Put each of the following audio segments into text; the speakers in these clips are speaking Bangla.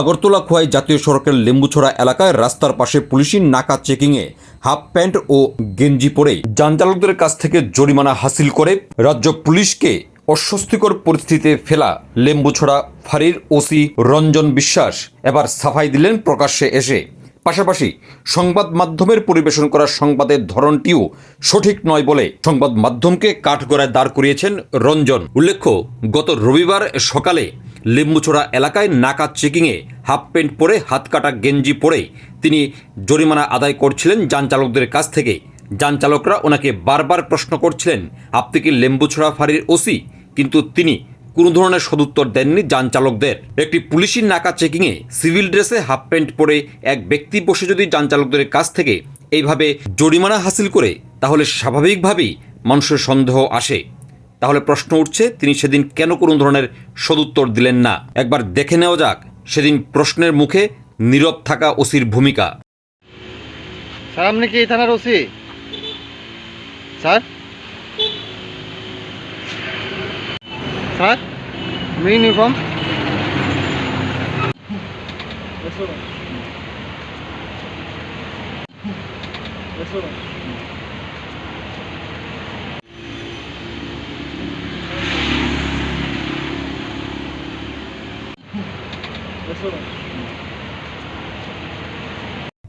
আগরতলা খোয়াই জাতীয় সড়কের লেম্বুছড়া এলাকায় রাস্তার পাশে পুলিশি নাকা চেকিংয়ে হাফ প্যান্ট ও গেঞ্জি পরে যানচালকদের কাছ থেকে জরিমানা হাসিল করে রাজ্য পুলিশকে অস্বস্তিকর পরিস্থিতিতে ফেলা লেম্বুছড়া ফারির ওসি রঞ্জন বিশ্বাস। এবার সাফাই দিলেন প্রকাশ্যে এসে। পাশাপাশি সংবাদ মাধ্যমের পরিবেশন করা সংবাদের ধরনটিও সঠিক নয় বলে সংবাদ মাধ্যমকে কাঠগড়ায় দাঁড় করিয়েছেন রঞ্জন। উল্লেখ্য, গত রবিবার সকালে লেম্বুছড়া এলাকায় নাকা চেকিংয়ে হাফ প্যান্ট পরে হাত কাটা গেঞ্জি পরে তিনি জরিমানা আদায় করছিলেন যান চালকদের কাছ থেকে। যান চালকরা ওনাকে বারবার প্রশ্ন করছিলেন, আপনি কি লেম্বুছড়া ফাঁড়ির ওসি? কিন্তু তিনি কোনো ধরনের সদুত্তর দেননি যান চালকদের। একটি পুলিশি নাকা চেকিংয়ে সিভিল ড্রেসে হাফ প্যান্ট পরে এক ব্যক্তি বসে যদি যান চালকদের কাছ থেকে এইভাবে জরিমানা হাসিল করে, তাহলে স্বাভাবিকভাবেই মানুষের সন্দেহ আসে। তাহলে প্রশ্ন উঠছে, তিনি সেদিন কেন কোনো ধরনের সদুত্তর দিলেন না? একবার দেখে নেওয়া যাক, সেদিন প্রশ্নের মুখে নীরব থাকা ওসির ভূমিকা। স্যার, আপনি কি থানার ওসি? স্যার? স্যার আমি ইউনিফর্ম।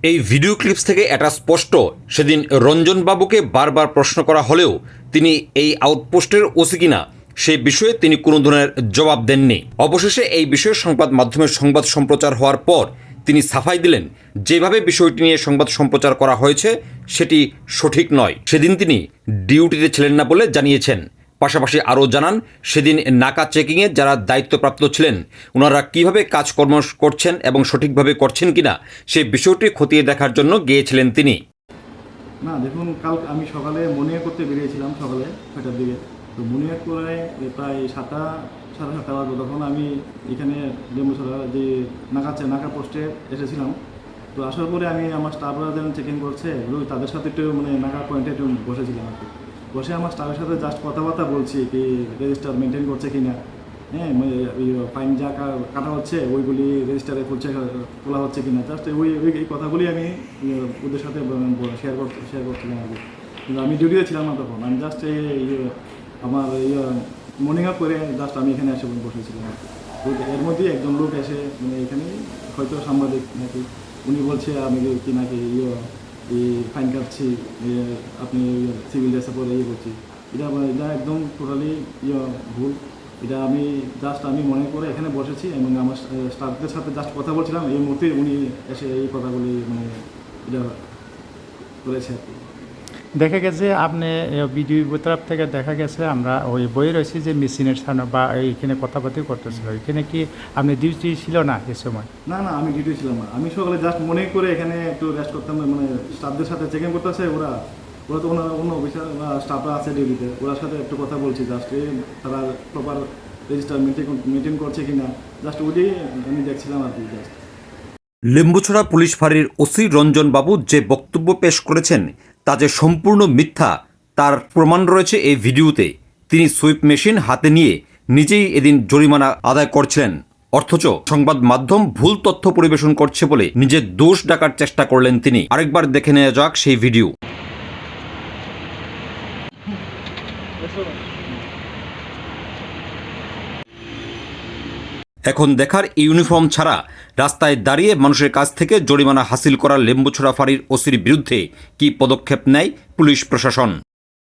এই ভিডিও ক্লিপস থেকে এটা স্পষ্ট। সেদিন রঞ্জন বাবুকে বারবার প্রশ্ন করা হলেও তিনি এই আউটপোস্টের ওসি কিনা? সেই বিষয়ে তিনি কোনো ধরনের জবাব দেননি। অবশেষে এই বিষয়ে সংবাদ মাধ্যমে সংবাদ সম্প্রচার হওয়ার পর তিনি সাফাই দিলেন, যেভাবে বিষয়টি নিয়ে সংবাদ সম্প্রচার করা হয়েছে, সেটি সঠিক নয়। সেদিন তিনি ডিউটিতে ছিলেন না বলে জানিয়েছেন। পাশাপাশি আরও জানান, সেদিন নাকা চেকিংয়ে যারা দায়িত্বপ্রাপ্ত ছিলেন, ওনারা কীভাবে কাজকর্ম করছেন এবং সঠিকভাবে করছেন কিনা, সে বিষয়টি খতিয়ে দেখার জন্য গিয়েছিলেন তিনি। না, দেখুন কাল আমি সকালে মনিয়া করতে বেরিয়েছিলাম সকালে ছয়টার দিকে। তো মনিয়া করে প্রায় সাতটা, সাড়ে সাতটা বাজবে তখন আমি এখানে ডেমোছড়া যে নাকা নাকা পোস্টে এসেছিলাম। তো আসার পরে আমি আমার স্টাফরা যেন চেকিং করছে তাদের সাথে একটু মানে নাকা পয়েন্টে একটু বসেছিলাম আর কি। বসে আমার স্টাফের সাথে জাস্ট কথাবার্তা বলছি কি রেজিস্টার মেনটেন করছে কি না হ্যাঁ ফাইন যা কা- কাটা হচ্ছে, ওইগুলি রেজিস্টারে তুলছে তোলা হচ্ছে কি না জাস্ট ওই, ওই- এই কথাগুলি আমি ওদের সাথে শেয়ার করতে শেয়ার করছিলাম আর কি। কিন্তু আমি ডিউটিতে ছিলাম না তখন। আমি জাস্ট আমার ইয়ে মর্নিং করে জাস্ট আমি এখানে এসে বসেছিলাম এর মধ্যেই একজন লোক এসে মানে এখানে হয়তো সাংবাদিক নাকি উনি বলছে আমি কি নাকি ইয়ে এই ফাইন কাটছি ইয়ে, আপনি সিভিল ড্রেসে পরে ইয়ে করছি। এটা এটা একদম টোটালি ইয়ে ভুল। এটা আমি জাস্ট আমি মনে করে এখানে বসেছি এবং আমার স্টাফদের সাথে জাস্ট কথা বলছিলাম। এই মুহূর্তে উনি এসে এই কথাগুলি মানে এটা করেছে আর কি। দেখা গেছে আপনি ভিডিও তরফ থেকে দেখা গেছে আমরা ওই বই রয়েছে যে মেশিনের সামনে বা এইখানে কথাবার্তা করতেছিল এখানে কি আপনি ডিউটি ছিল না এ সময়? না না আমি ডিউটি ছিলাম না। আমি সকালে জাস্ট মনে করে এখানে একটু রেস্ট করতাম মানে স্টাফদের সাথে চেকিং করতেছে ওরা ওরা তো ওনারা অন্য অফিসার বা স্টাফরা আছে ডিউটিতে ওরার সাথে একটু কথা বলছি জাস্ট এই তারা প্রপার রেজিস্টার মেনটেন মেনটেন করছে কিনা জাস্ট ওইটাই আমি দেখছিলাম আর কি জাস্ট লেম্বুছড়া পুলিশ ফাঁড়ির ওসি রঞ্জন বাবু যে বক্তব্য পেশ করেছেন তা যে সম্পূর্ণ মিথ্যা, তার প্রমাণ রয়েছে এই ভিডিওতে। তিনি সুইপ মেশিন হাতে নিয়ে নিজেই এদিন জরিমানা আদায় করছিলেন অথচ সংবাদ মাধ্যম ভুল তথ্য পরিবেশন করছে বলে নিজের দোষ ডাকার চেষ্টা করলেন তিনি। আরেকবার দেখে নেওয়া যাক সেই ভিডিও। এখন দেখার ইউনিফর্ম ছাড়া রাস্তায় দাঁড়িয়ে মানুষের কাছ থেকে জরিমানা হাসিল করা লেম্বুছড়া ফাঁড়ির ওসির বিরুদ্ধে কি পদক্ষেপ নেয় পুলিশ প্রশাসন?